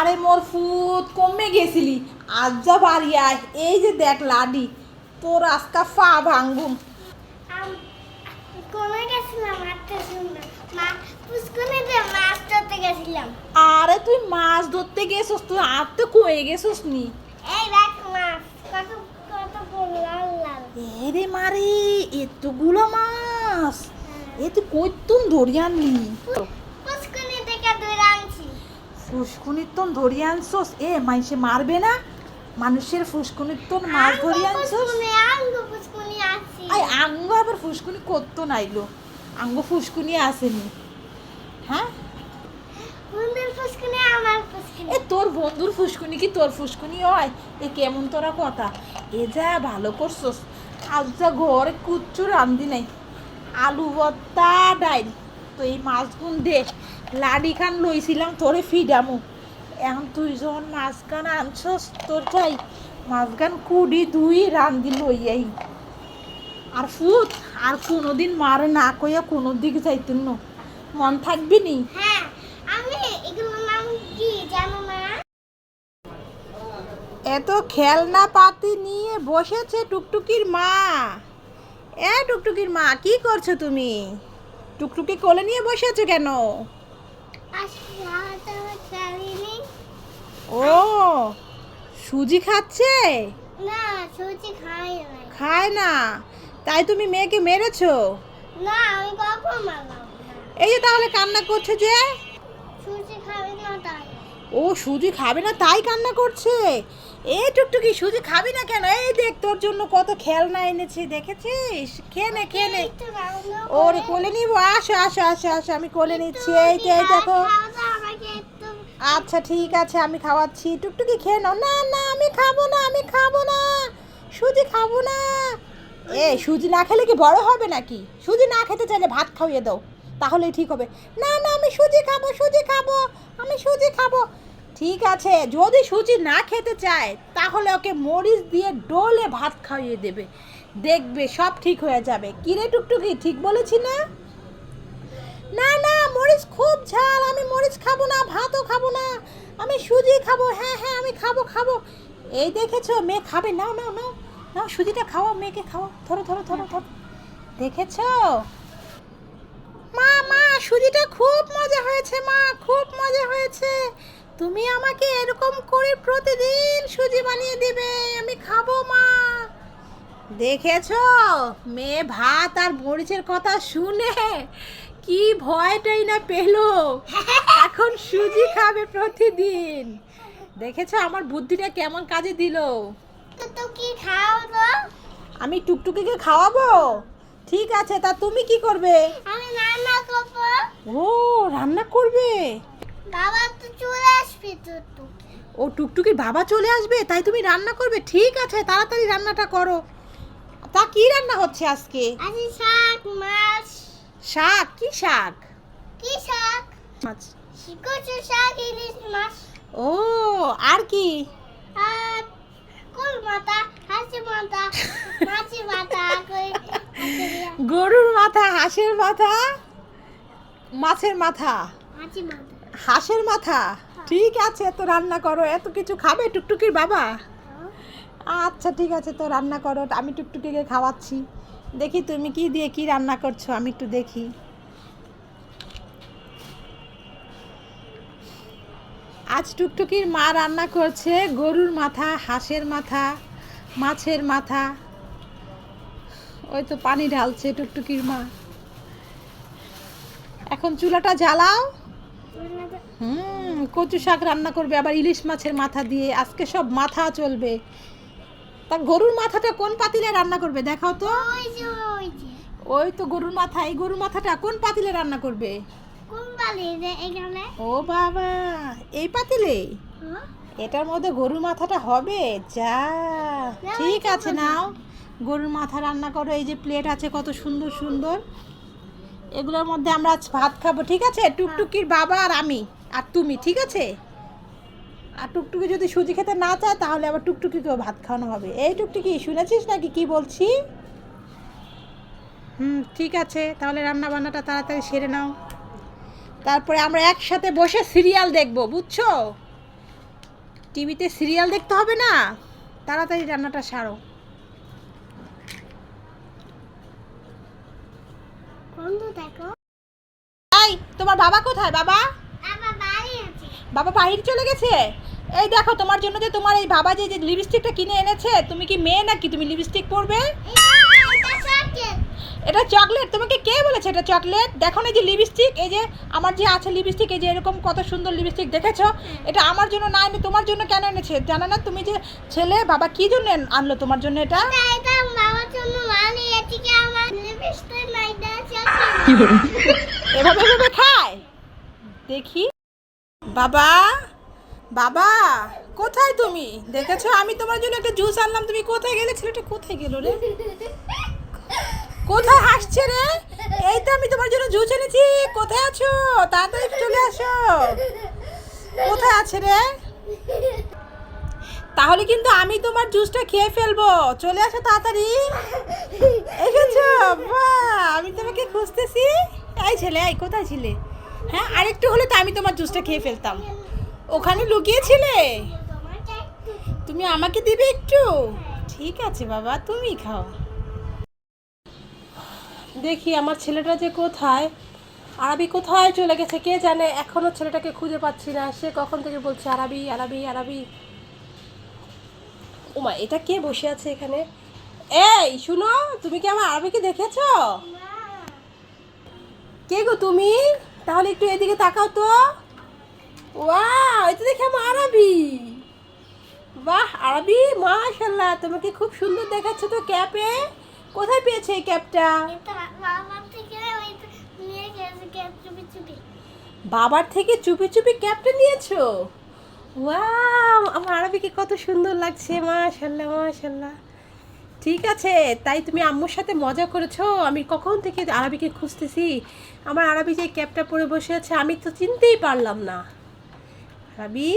আরে মোর ফুট কমে গেছিলি। আজ যা বাড়ি আয় এই যে দেখ লাডি তোর আজকা ফা ভাঙ্গুম কমে গেছিলাম মাঠটা শুনলাম। মা পুষ্কনিতে মাছ ধরতে গেছিলাম। আরে তুই মাছ ধরতে গেছস তুই আর তো কয়ে গেছস নি? এই দেখ মাছ কত কত বড় লাল লাল। এরে মারে এতগুলো মাছ। এ তুই কইতুন ধরি আনলি পুষ্কনি থেকে ধরে আনছি ফুসকুনির তন ধরি আনছস এ মাইসে মারবে না? মানুষের ফুসকুনির তন মাছ ধরি আঙ্গ আনছস আই আঙ্গ আবার ফুসকুনি করতো নাইলো আঙ্গ ফুসকুনি আসেনি। হ্যাঁ? এ তোর বন্ধুর ফুসকুনি কি তোর ফুসকুনি হয়? এ কেমন তোরা কথা? এ যা ভালো করছস। আজ যা ঘরে কুচ্ছু রান্ধি নাই। আলু ভর্তা ডাইল। তো এই মাছগুন দে। লাডি খান লইছিলাম তোরে ফিডামু। এখন তুই যখন মাছ গান আনছস তোর চাই মাছ গান কুড়ি দুই রান্ধি লইয়াই। আর ফুত আর কোনোদিন মারে না কইয়া কোনো দিক যাইতেন না। মন থাকবি নি? হ্যাঁ আমি এগুলোর নাম কি জানো না এত খেলনা পাতি নিয়ে বসেছে টুকটুকির মা। এ টুকটুকির মা কি করছ তুমি? টুকটুকি কোলে নিয়ে বসেছো কেন আজকে খাওয়াতে আমার চালিনি ও সুজি খাচ্ছে? না সুজি খাই নাই। খায় না? তাই তুমি মেয়েকে মেরেছো? না আমি কখন মারলাম? এই যে তাহলে কান্না করছে যে? সুজি খাবি না তাই। ও সুজি খাবে না তাই কান্না করছে? এই টুকটুকি সুজি খাবি না কেন? এই দেখ তোর জন্য কত খেলনা এনেছি দেখেছিস? খেয়ে নে খেয়ে নে ওরে কোলে নিবো আসো আসো আসো আসো আমি কোলে নিচ্ছি। এই দেখো। আচ্ছা ঠিক আছে, আমি খাওয়াচ্ছি। টুকটুকি খেয়ে নাও। না না, আমি খাব না, আমি খাব না। সুজি খাব না। এ, সুজি না খেলে কি বড় হবে নাকি? সুজি না খেতে চাইলে ভাত খাইয়ে দাও, তাহলেই ঠিক হবে। না না, আমি সুজি খাব সুজি খাব, আমি সুজি খাব। ঠিক আছে, যদি সুজি না খেতে চায়, তাহলে ওকে মরিচ দিয়ে ডোলে ভাত খাইয়ে দেবে। দেখবে সব ঠিক হয়ে যাবে। কিরে টুকটুকি, ঠিক বলেছি না? না না, মরিচ খুব ঝাল, আমি মরিচ খাব না, ভাতও খাব না, আমি সুজি খাব হ্যাঁ হ্যাঁ আমি খাব খাব। এই দেখেছ, মেয়ে খাবে, নাও নাও নাও নাও, সুজিটা খাওয়া মেয়েকে খাওয়া ধরো ধরো ধরো ধরো। দেখেছ? মা মা, সুজিটা খুব মজা হয়েছে, মা, খুব মজা হয়েছে। তুমি আমাকে এরকম করে প্রতিদিন সুজি বানিয়ে দিবে, আমি খাব, মা। দেখেছ? মেয়ে ভাত আর মরিচের কথা শুনে কি ভয়টাই না পেল। এখন সুজি খাবে প্রতিদিন। দেখেছ আমার বুদ্ধিটা কেমন কাজে দিল? তো কি খাও তো। আমি টুকটুকিকে খাওয়াবো? ঠিক আছে তা তুমি কি করবে? আমি রান্না করব। ও রান্না করবে? বাবা তো চলে আসবে তো ও টুকটুকির বাবা চলে আসবে? তাই তুমি রান্না করবে? ঠিক আছে তাড়াতাড়ি রান্নাটা করো। তা কি রান্না হচ্ছে আজকে? আজি শাক মাছ শাক? কি শাক? কি শাক? মাছ। কচু শাক ইলিশ মাছ? ও আর কি? আর কুল মাথা হাসি মাথা মাছি মাথা গরুর মাথা হাঁসের মাথা মাছের মাথা? হাঁসের মাথা? ঠিক আছে তো রান্না করো। এত কিছু খাবে টুকটুকির বাবা? আচ্ছা ঠিক আছে তো রান্না করো। আমি টুকটুকিকে খাওয়াচ্ছি। দেখি তুমি কি দিয়ে কি রান্না করছ, আমি একটু দেখি। আজ টুকটুকির মা রান্না করছে, গরুর মাথা, হাঁসের মাথা, মাছের মাথা। ওই তো পানি ঢালছে টুকটুকির মা। এখন চুলাটা জ্বালাও। হুম, কচু শাক রান্না করবে, আবার ইলিশ মাছের মাথা দিয়ে। আজকে সব মাথা চলবে। তা গরুর মাথাটা কোন পাতিলে রান্না করবে? দেখাও তো। ওই যে ওই যে। ওই তো গরুর মাথা এই গরুর মাথাটা কোন পাতিলে রান্না করবে? কোন বালি এখানে? ও বাবা এই পাতিলে? হ্যাঁ? এটার মধ্যে গরুর মাথাটা হবে? যা ঠিক আছে নাও। গরুর মাথা রান্না করো এই যে প্লেট আছে কত সুন্দর সুন্দর। এগুলোর মধ্যে আমরা ভাত খাব ঠিক আছে? টুকটুকির বাবা আর আমি আর তুমি ঠিক আছে? আর টুকটুকি যদি সুজি খেতে না চায় তাহলে আবার টুকটুকিকেও ভাত খাওয়ানো হবে। এই টুকটুকি শুনেছিস নাকি? কি বলছি? হুম ঠিক আছে। তাহলে রান্না বান্নাটা তাড়াতাড়ি সেরে নাও। তারপরে আমরা একসাথে বসে সিরিয়াল দেখব বুঝছ? টিভিতে সিরিয়াল দেখতে হবে না? তাড়াতাড়ি রান্নাটা সারো। তোমার বাবা কোথায় বাবা? বাবা বাহির চলে গেছে? এই দেখো তোমার জন্য যে তোমার এই বাবা যে লিপস্টিকটা কিনে এনেছে তুমি কি মেয়ে নাকি? তুমি লিপস্টিক পরবে? এটা চকলেট তোমাকে কে বলেছে এটা চকলেট দেখো না এই যে লিপস্টিক এই যে আমার যে আছে লিপস্টিক এই যে এরকম কত সুন্দর লিপস্টিক দেখেছ? এটা আমার জন্য না এনে তোমার জন্য কেন এনেছে? জানো না তুমি যে ছেলে বাবা কি জন্য আনলো তোমার জন্য এটা? এভাবে এভাবে খায়? দেখি। বাবা বাবা, কোথায় তুমি? দেখেছ, আমি তোমার জন্য একটা জুস আনলাম। তুমি কোথায় গেলে? ছেলেটা কোথায় গেল রে? কোথায় হাসছে রে? এই তো আমি তোমার জন্য জুস এনেছি। কোথায় আছো? তাড়াতাড়ি চলে আসো। কোথায় আছে রে? তাহলে কিন্তু আমি তোমার জুসটা খেয়ে ফেলব। চলে আসো তাড়াতাড়ি। এসেছ? বাহ, আমি তোমাকে খুঁজতেছি। এই ছেলে, এই কোথায় ছিলে? হ্যাঁ আরেকটু হলে তো আমি তোমার জুসটা খেয়ে ফেলতাম। ওখানে লুকিয়েছিলে? তুমি আমাকে দিবে একটু? ঠিক আছে বাবা তুমি খাও। দেখি আমার ছেলেটা যে কোথায়? আরবি কোথায় চলে গেছে কে জানে? এখনও ছেলেটাকে খুঁজে পাচ্ছি না। সে কখন থেকে বলছে আরবি আরবি আরবি। ওমা এটা কে বসে আছে এখানে? এই শুনো তুমি কি আমার আরবিকে দেখেছ? কে গো তুমি? তাহলে একটু এদিকে তাকাও তো। ওয়াও এটা দেখে আমার আরবি। বাহ আরবি? মাশাল্লাহ তোমাকে খুব সুন্দর দেখাচ্ছে তো ক্যাপে। কোথায় পেয়েছে এই ক্যাপটা? বাবার থেকে চুপি চুপি। ক্যাপটা নিয়েছো? ওয়া আমার আরবিকে কত সুন্দর লাগছে মাশাল্লাহ মাশাল্লাহ ঠিক আছে, তাই তুমি আম্মুর সাথে মজা করেছ? আমি কখন থেকে আরবিকে খুঁজতেছি? আমার আরবি যে ক্যাবটা পরে বসে আছে, আমি তো চিনতেই পারলাম না। আরবি?